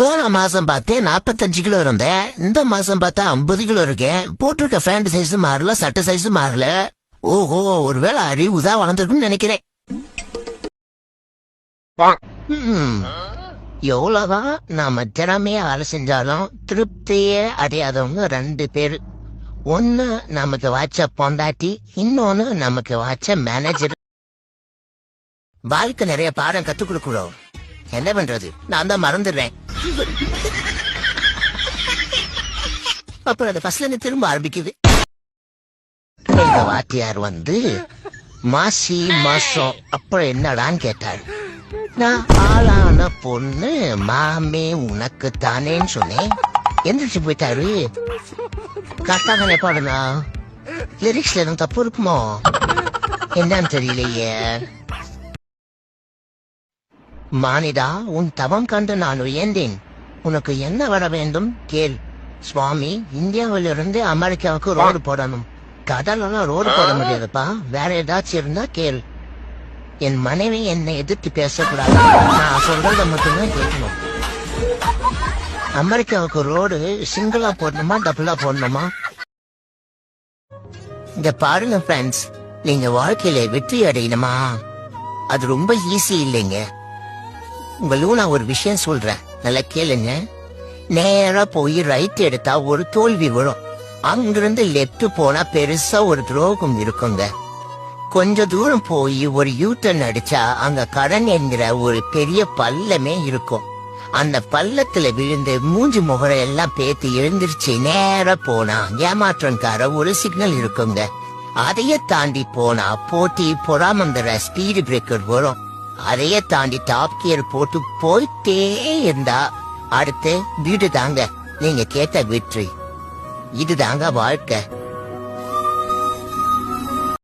போன மாசம் பார்த்தேன் நாற்பத்தஞ்சு கிலோ இருந்தேன். இந்த மாசம் பார்த்தா ஐம்பது கிலோ இருக்கேன். போட்டிருக்க பேண்ட் சைஸ் மாறல சட்டை சைஸ் மாறல. ஓஹோ ஒருவேளை அறிவுதான் வளர்ந்துருக்குன்னு நினைக்கிறேன். எவ்வளவுதான் நாம திறமையா வேலை செஞ்சாலும் திருப்தியே அடையாதவங்க ரெண்டு பேரு. ஒன்னு நமக்கு வாச்ச பொண்டாட்டி இன்னொன்னு நமக்கு வாச்ச மேனேஜர் வாழ்க்கை நிறைய பாடம் கத்துக் கொடுக்கணும். என்ன பண்றது? நான் தான் மறந்துடுறேன். அப்புறம் அந்த ஃபர்ஸ்ட்ல இருந்து திரும்ப ஆரம்பிக்குது. எங்க வாத்தியார் வந்து மாசி மாசம் அப்புறம் என்னடான்னு கேட்டார். நான் ஆளான பொண்ணு மாமே உனக்கு தானேன்னு சொன்னேன். எந்திரிச்சு போயிட்டாரு. கரெக்டா தானே பாடுனா லிரிக்ஸ்ல எதுவும் தப்பு இருக்குமோ? என்னன்னு தெரியலையே. மானிடா உன் தவம் கண்டு நான் உயர்ந்தேன். உனக்கு என்ன வர வேண்டும்? கேள். சுவாமி இந்தியாவிலிருந்து அமெரிக்காவுக்கு ரோடு போடணும். கடலெல்லாம் ரோடு போட முடியாதுப்பா. வேற ஏதாச்சும் இருந்தா கேள். என் மனைவி என்னை எதிர்த்து பேசக்கூடாது. நான் சொல்றத மட்டும்தான் கேட்கணும். அமெரிக்காவுக்கு ரோடு சிங்கிளா போடணுமா டபுளா போடணுமா? இங்க பாருங்க ஃப்ரெண்ட்ஸ் நீங்க வாழ்க்கையில வெற்றி அடையணுமா? அது ரொம்ப ஈஸி இல்லைங்க. உங்களும் நான் ஒரு விஷயம் சொல்றேன். நல்லா கேளுங்க. நேரா போய் ரைட் எடுத்தா ஒரு தோல்வி வரும். அங்கிருந்து லெப்ட் போனா பெருசா ஒரு துரோகம் இருக்குங்க. கொஞ்ச தூரம் போய் ஒரு யூட்டன் அடிச்சா அங்க கடன் என்கிற ஒரு பெரிய பள்ளமே இருக்கும். அந்த பள்ளத்துல விழுந்து மூஞ்சி முகரை எல்லாம் பேத்து எழுந்திருச்சு நேர போனா ஏமாற்றம்கார ஒரு சிக்னல் இருக்குங்க. அதையே தாண்டி போனா போட்டி பொறாமந்திர ஸ்பீடு பிரேக்கர் வரும். அதையே தாண்டி டாப் கியர் போட்டு போயிட்டே இருந்தா அடுத்து வீடு தாங்க. நீங்க கேட்ட வெற்றி. இதுதாங்க வாழ்க்கை.